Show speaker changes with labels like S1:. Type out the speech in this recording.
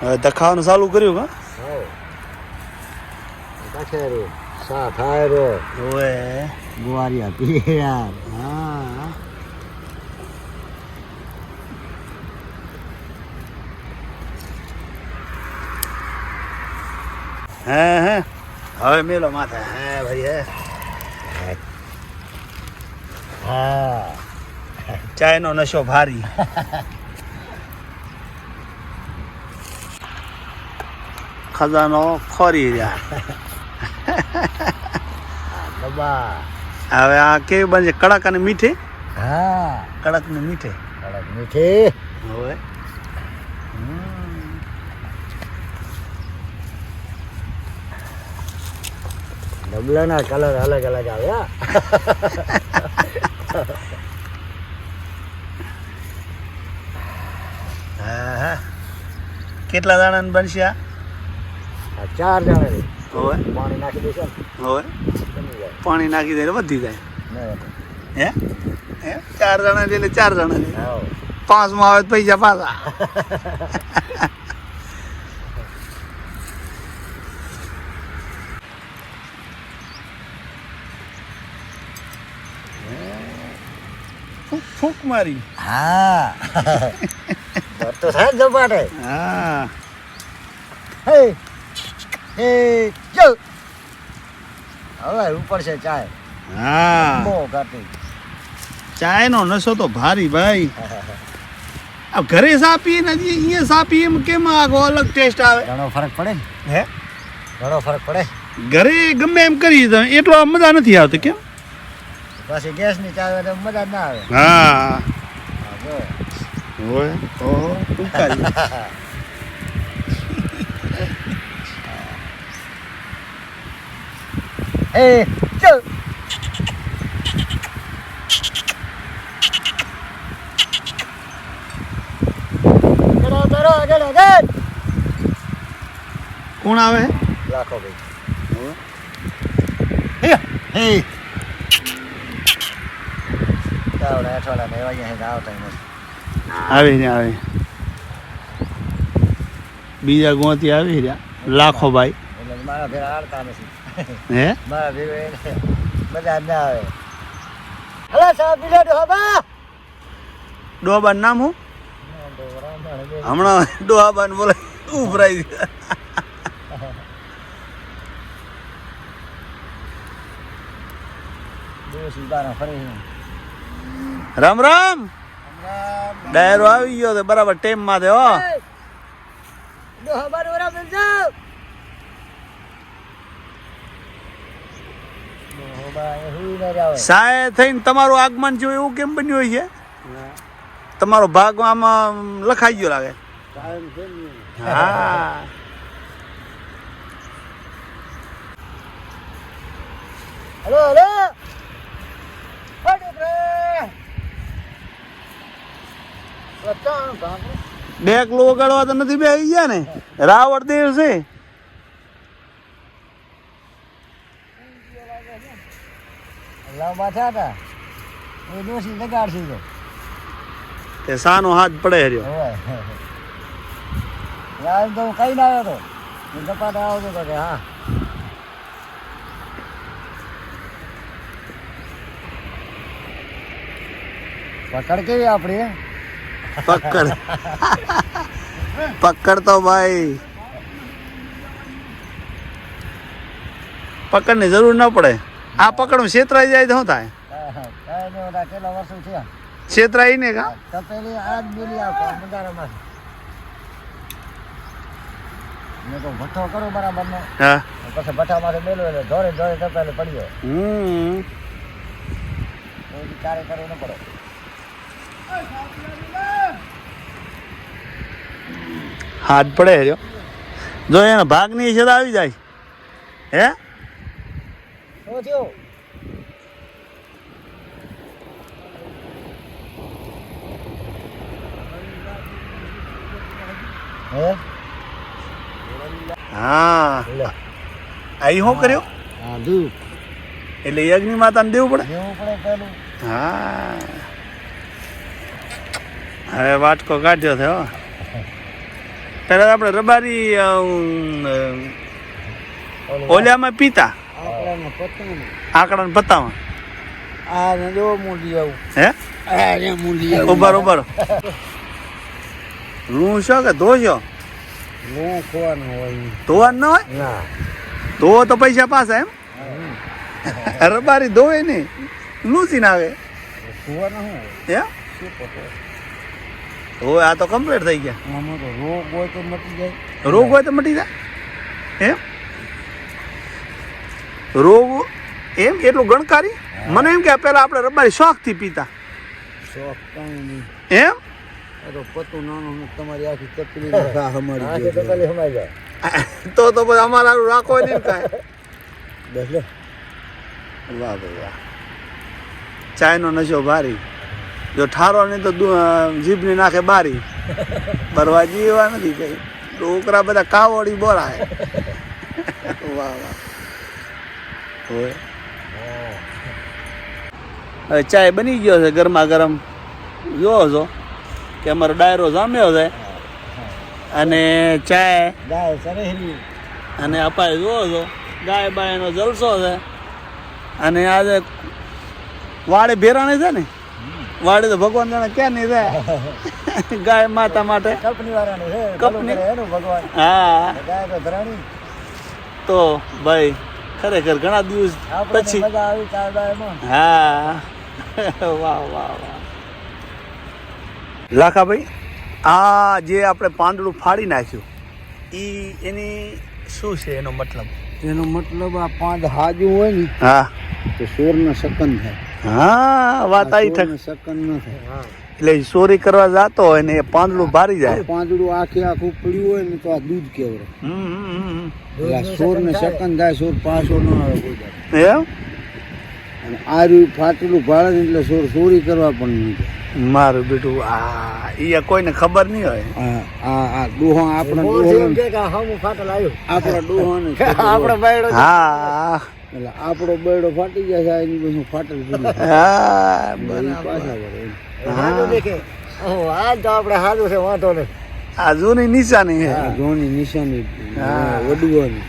S1: હવે દખાવાનું ચાલુ કર્યું કા?
S2: સા થાય રો
S1: ઓએ.
S2: ગુવારિયા પીયા
S1: હા. હે હે. હવે મેલો માથે. હે ભાઈ હે.
S2: હા.
S1: ચાયનો નશો ભારી. ખજાનો ખોરી રહ્યા
S2: બાબા
S1: હવે આ કેવી બનશે કડક અને મીઠી
S2: હા
S1: કડક ને મીઠે
S2: કડક મીઠી
S1: હવે
S2: ડબલાના કલર અલગ અલગ આવ્યા
S1: કેટલા દાણા બનશે આ
S2: ચાર જણા
S1: હવે?
S2: પાણી નાખી દેશે
S1: હવે? પાણી નાખી દે વધી જાય. હે? હે? ચાર જણા એટલે ચાર જણા લે
S2: પાંચ
S1: પાંચમાં આવે પૈસા પાછા. ફૂંક મારી.
S2: હા. તો થાય ઝપાટે
S1: હા.
S2: હે હે જો. હવે ઉપર છે ચાય.
S1: હા.
S2: બહુ કાઢી
S1: ચાયનો નશો તો ભારી ભાઈ. આ ઘરે સા પીએ ને અહીંયા સા પીએ એમ કેમ આખો અલગ ટેસ્ટ આવે?
S2: ઘણો ફરક પડે ને?
S1: હે?
S2: ઘણો ફરક પડે?
S1: ઘરે ગમે એમ કરી તમે એટલો મજા નથી આવતી કેમ?
S2: પછી ગેસની ચા હોય મજા ના આવે.
S1: હા. હોય ઓહો
S2: જો ચલો.
S1: કોણ આવે?
S2: લાખો ભાઈ. હે. હે. આવડા અઠવાડા એવા અહીંયા આવતા
S1: આવે ને આવે બીજા ગોતી આવી રહ્યા. લાખો ભાઈ.
S2: એટલે મારા ભેરા હાડતા નથી.
S1: હે?
S2: મારા ભેરો એને ના આવે. હલો સાહેબ બીજો ડોબા
S1: ડોહાબાન નામ હું હમણાં ડોહાબાન બોલે ઉભરાઈ રામ રામ. ડાયરો આવી ગયો બરાબર ટેમમાં હો.
S2: ડોહાબાન બરાબર જાવ ડોબા એ હુઈ ન જાવે
S1: સાય થઈને તમારું આગમન થયું એવું કેમ બન્યું છે? તમારો ભાગ આમાં લખાઈ ગયો લાગે. હા.
S2: હલો
S1: ડેક વગાડવા તો નથી બે આવી ગયા ને? રાવણ દેવ છે.
S2: લાંબા થયા હતા. એ ડોસી લગાડશી તો.
S1: તે સાનો હાથ પડે રહ્યો
S2: યાર તો હું કઈ ના આવ્યો તો ધપાટા આવતો તો કે હા. પકડ કેવી આપણી?
S1: પકડ. પકડ તો ભાઈ. પકડની જરૂર ના પડે. આ પકડું, છેતરાઈ જાય તો શું થાય? છેતરાઈ ને કા? હાથ પડે જો. એનો ભાગની છે આવી જાય. હે?
S2: શું થયું હે.
S1: હા
S2: લે
S1: શું કર્યો?
S2: હા દૂધ.
S1: એટલે યજ્ઞ માતાને દેવું પડે?
S2: દેવું પડે પેલું
S1: હા. હવે વાટકો કાઢ્યો થયો હો. પેલા આપણે રબારી ઓલિયામાં પીતા.
S3: પતંગ
S1: આંકડાને પત્તામાં?
S3: આ ને જો મૂલી આવું.
S1: હે?
S3: ને મૂલી
S1: ઉભર ઉભર હું છો કે ધોશો
S3: નું ખોવાનું હોય
S1: ધોવાનું ના હોય?
S3: ના.
S1: તો પૈસા પાસે એમ? રબારી ધોવે નહીં લૂસી ના આવે
S3: શું
S1: હે?
S3: હોય? શું
S1: આ તો કમ્પ્લીટ થઈ ગયા.
S3: રોગ હોય તો મટી જાય.
S1: રોગ હોય તો મટી જાય. એમ રોગ એમ એટલું ગણકારી? મને એમ કે પેલા આપણે રબારી શોખથી પીતા.
S3: શોખ કાંઈ નહીં.
S1: એમ?
S3: પતું નાનું તમારી આખી તકલીફ જાય.
S1: તો તો પછી અમારા રાખો નહીં કાંઈ.
S3: બસ લે.
S1: વાહ ભાઈ વાહ. ચાયનો નશો ભારી. જો ઠારો નહીં તો જીભની નાખે બારી. ભરવા જીવા નથી કઈ ડોકરા બધા કાવડી બોલાય. વાહ વાહ. હોય. હવે ચાય બની ગયો છે ગરમા ગરમ. જોવો છો કે અમારો ડાયરો જામ્યો છે. અને ચાય અને અપાય જોવો છો ગાય બાયનો જલસો છે. અને આજે વાડે ભેરાણી છે ને? વાડે તો ભગવાન જાણે ક્યાં નહીં રહે ગાય માતા માટે.
S3: કપની?
S1: હા.
S3: ગાય તો ધરાણી.
S1: તો ભાઈ ખરેખર ઘણા દિવસ
S3: આપણે
S1: પછી હા. વાહ વાહ વાહ. લાખાભાઈ આ જે આપણે પાંદડું ફાડી નાખ્યું એ એની શું છે એનો મતલબ?
S3: એનો મતલબ આ પાંચ હાજુ હોય ને
S1: હા.
S3: તો સોર નો શકન થાય.
S1: હા વાત આવી થક
S3: શકન ન થાય
S1: એટલે ચોરી કરવા જતો હોય ને એ પાંદડું ભારી જાય.
S3: પાંદડું આખે આખું પડ્યું હોય ને તો આ દૂધ કેવડે. સોર ને શકન થાય સોર પાછો ન આવે કોઈ
S1: એમ?
S3: અને આ રહ્યું ફાટેલું ભાડે એટલે સોર ચોરી કરવા પણ નહીં જાય.
S1: મારું બેટું આ ઈ કોઈને ખબર નહીં હોય.
S3: આ આ કે હમ આપણા ડોહા આપણો ડોહા ને આપણો બૈડો
S1: હા.
S3: એટલે આપણો બૈડો ફાટી ગયા છે એની બધું ફાટલ પડી
S1: હા
S3: પાછા વળે એમ.
S1: આ જૂની નિશાની છે.
S3: આ જૂની નિશાની
S1: હા.
S3: વડુઓની.